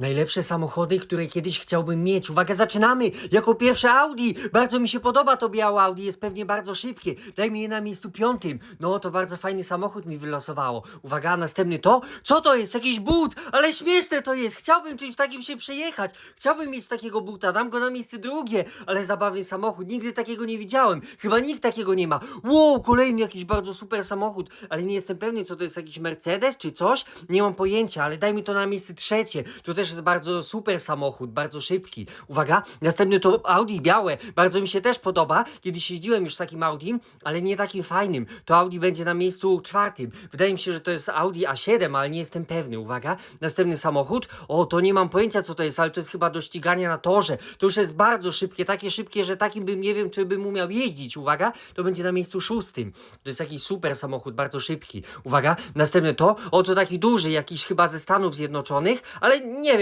Najlepsze samochody, które kiedyś chciałbym mieć. Uwaga, zaczynamy! Jako pierwsze Audi! Bardzo mi się podoba to białe Audi, jest pewnie bardzo szybkie. Daj mi je na miejscu piątym. No, to bardzo fajny samochód mi wylosowało. Uwaga, następny to? Co to jest? Jakiś but! Ale śmieszne to jest! Chciałbym czymś takim się przejechać. Chciałbym mieć takiego buta, dam go na miejsce drugie. Ale zabawny samochód, nigdy takiego nie widziałem. Chyba nikt takiego nie ma. Wow, kolejny jakiś bardzo super samochód, ale nie jestem pewny, co to jest jakiś Mercedes czy coś. Nie mam pojęcia, ale daj mi to na miejsce trzecie. To też jest bardzo super samochód, bardzo szybki. Uwaga, następny to Audi białe. Bardzo mi się też podoba. Kiedyś jeździłem już takim Audi, ale nie takim fajnym. To Audi będzie na miejscu czwartym. Wydaje mi się, że to jest Audi A7, ale nie jestem pewny. Uwaga, następny samochód. O, to nie mam pojęcia, co to jest, ale to jest chyba do ścigania na torze. To już jest bardzo szybkie, takie szybkie, że takim bym nie wiem, czy bym umiał jeździć. Uwaga, to będzie na miejscu szóstym. To jest jakiś super samochód, bardzo szybki. Uwaga, następne to, o to taki duży, jakiś chyba ze Stanów Zjednoczonych, ale nie